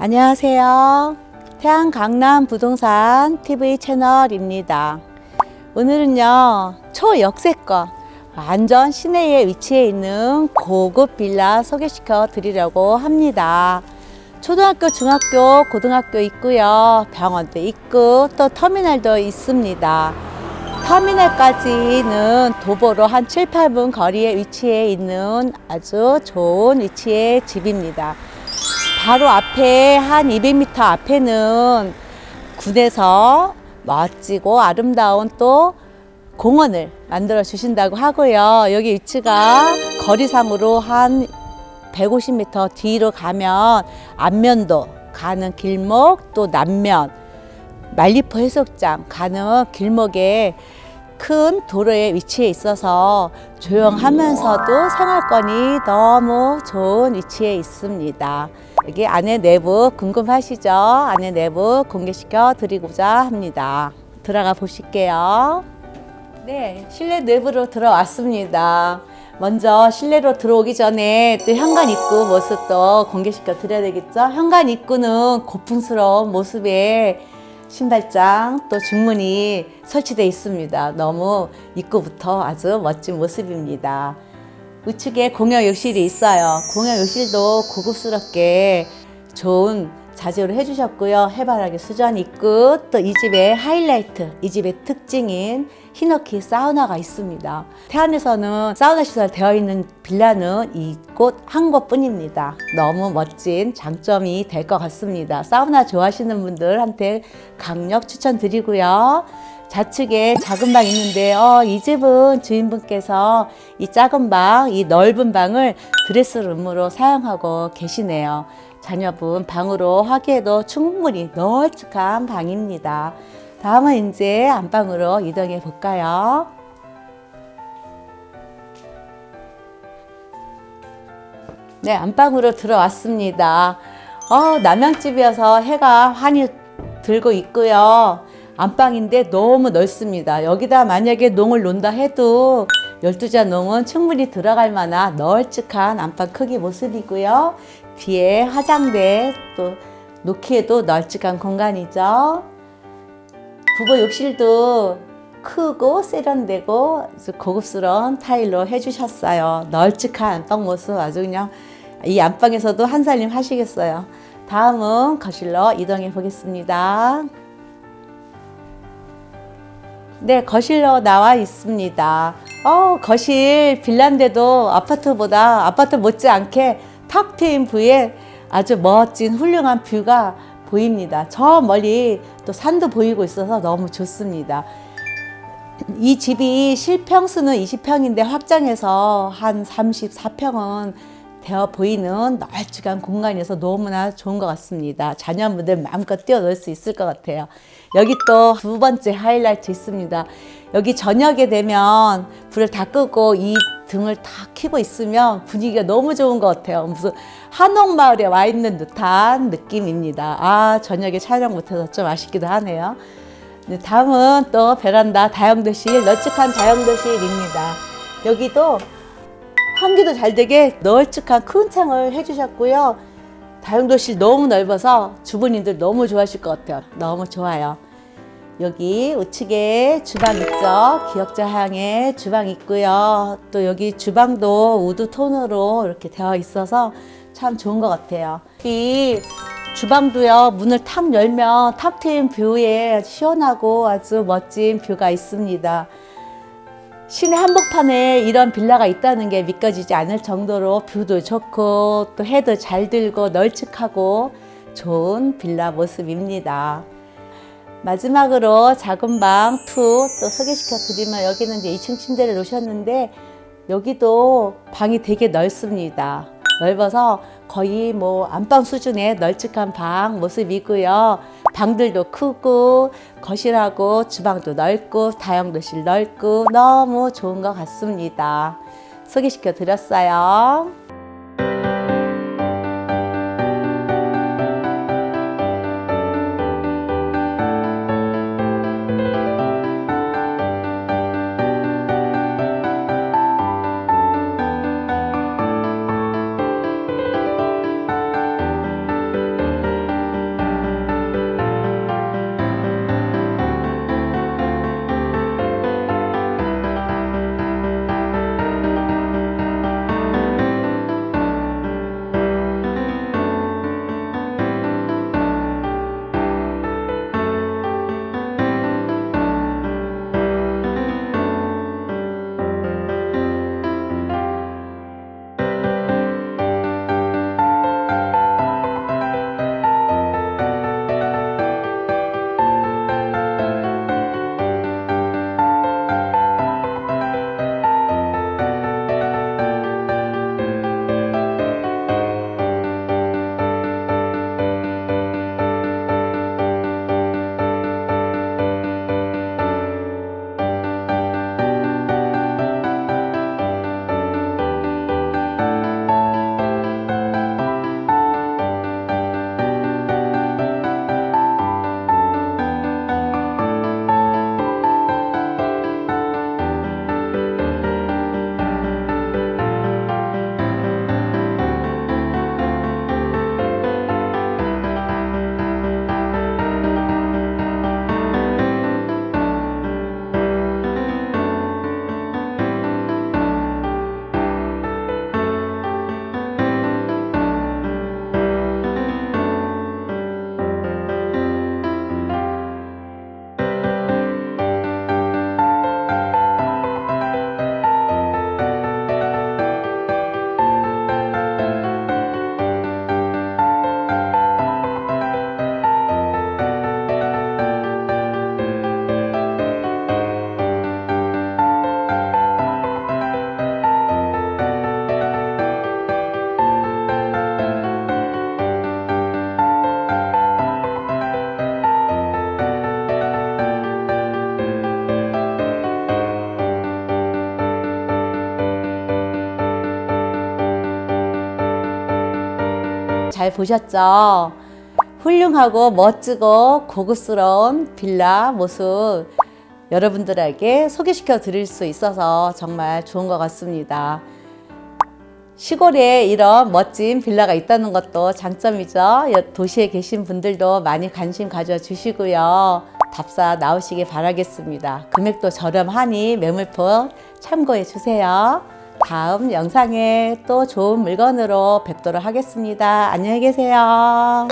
안녕하세요. 태안 강남 부동산 TV 채널입니다. 오늘은요, 초역세권, 완전 시내에 위치해 있는 고급 빌라 소개시켜 드리려고 합니다. 초등학교, 중학교, 고등학교 있고요. 병원도 있고 또 터미널도 있습니다. 터미널까지는 도보로 한 7, 8분 거리에 위치해 있는 아주 좋은 위치의 집입니다. 바로 앞에 한 200m 앞에는 군에서 멋지고 아름다운 또 공원을 만들어 주신다고 하고요. 여기 위치가 거리상으로 한 150m 뒤로 가면 안면도 가는 길목 또 남면 말리포 해수욕장 가는 길목에 큰 도로에 위치해 있어서 조용하면서도 생활권이 너무 좋은 위치에 있습니다. 여기 안에 내부 궁금하시죠? 안에 내부 공개시켜 드리고자 합니다. 들어가 보실게요. 네, 실내 내부로 들어왔습니다. 먼저 실내로 들어오기 전에 또 현관 입구 모습도 공개시켜 드려야 되겠죠? 현관 입구는 고풍스러운 모습의 신발장 또 중문이 설치되어 있습니다. 너무 입구부터 아주 멋진 모습입니다. 우측에 공여 욕실이 있어요. 공여 욕실도 고급스럽게 좋은 자재로 해주셨고요. 해바라기 수전 있고 또 이 집의 하이라이트, 이 집의 특징인 히너키 사우나가 있습니다. 태안에서는 사우나 시설 되어 있는 빌라는 이곳 한 곳뿐입니다. 너무 멋진 장점이 될 것 같습니다. 사우나 좋아하시는 분들한테 강력 추천드리고요. 좌측에 작은 방 있는데 어, 이 집은 주인분께서 이 작은 방, 이 넓은 방을 드레스룸으로 사용하고 계시네요. 자녀분 방으로 하기에도 충분히 널찍한 방입니다. 다음은 이제 안방으로 이동해 볼까요? 네, 안방으로 들어왔습니다. 어, 남양집이어서 해가 환히 들고 있고요. 안방인데 너무 넓습니다. 여기다 만약에 농을 논다 해도 12자 농은 충분히 들어갈 만한 널찍한 안방 크기 모습이고요. 뒤에 화장대 또 놓기에도 널찍한 공간이죠. 부부 욕실도 크고 세련되고 고급스러운 타일로 해주셨어요. 널찍한 안방 모습 아주 그냥 이 안방에서도 한 살림 하시겠어요. 다음은 거실로 이동해 보겠습니다. 네, 거실로 나와 있습니다. 어, 거실 빌라인데도 아파트보다 아파트 못지않게 탁 트인 뷰에 아주 멋진 훌륭한 뷰가 보입니다. 저 멀리 또 산도 보이고 있어서 너무 좋습니다. 이 집이 실평수는 20평인데 확장해서 한 34평은 되어 보이는 널찍한 공간이어서 너무나 좋은 것 같습니다. 자녀분들 마음껏 뛰어놀 수 있을 것 같아요. 여기 또 두 번째 하이라이트 있습니다. 여기 저녁에 되면 불을 다 끄고 이 등을 다 켜고 있으면 분위기가 너무 좋은 것 같아요. 무슨 한옥마을에 와 있는 듯한 느낌입니다. 아, 저녁에 촬영 못해서 좀 아쉽기도 하네요. 네, 다음은 또 베란다 다용도실, 널찍한 다용도실입니다. 여기도 환기도 잘 되게 널찍한 큰 창을 해주셨고요. 다용도실 너무 넓어서 주부님들 너무 좋아하실 것 같아요. 너무 좋아요. 여기 우측에 주방 있죠. 기역자 향의 주방 있고요. 또 여기 주방도 우드 톤으로 이렇게 되어 있어서 참 좋은 것 같아요. 이 주방도요 문을 탁 열면 탁 트인 뷰에 시원하고 아주 멋진 뷰가 있습니다. 시내 한복판에 이런 빌라가 있다는 게 믿겨지지 않을 정도로 뷰도 좋고 또 해도 잘 들고 널찍하고 좋은 빌라 모습입니다. 마지막으로 작은 방 2 또 소개시켜 드리면 여기는 이제 2층 침대를 놓으셨는데 여기도 방이 되게 넓습니다. 넓어서 거의 뭐 안방 수준의 널찍한 방 모습이고요. 방들도 크고 거실하고 주방도 넓고 다용도실 넓고 너무 좋은 것 같습니다. 소개시켜 드렸어요. 잘 보셨죠? 훌륭하고 멋지고 고급스러운 빌라 모습 여러분들에게 소개시켜 드릴 수 있어서 정말 좋은 것 같습니다. 시골에 이런 멋진 빌라가 있다는 것도 장점이죠. 여- 도시에 계신 분들도 많이 관심 가져주시고요. 답사 나오시길 바라겠습니다. 금액도 저렴하니 매물포 참고해 주세요. 다음 영상에 또 좋은 물건으로 뵙도록 하겠습니다. 안녕히 계세요.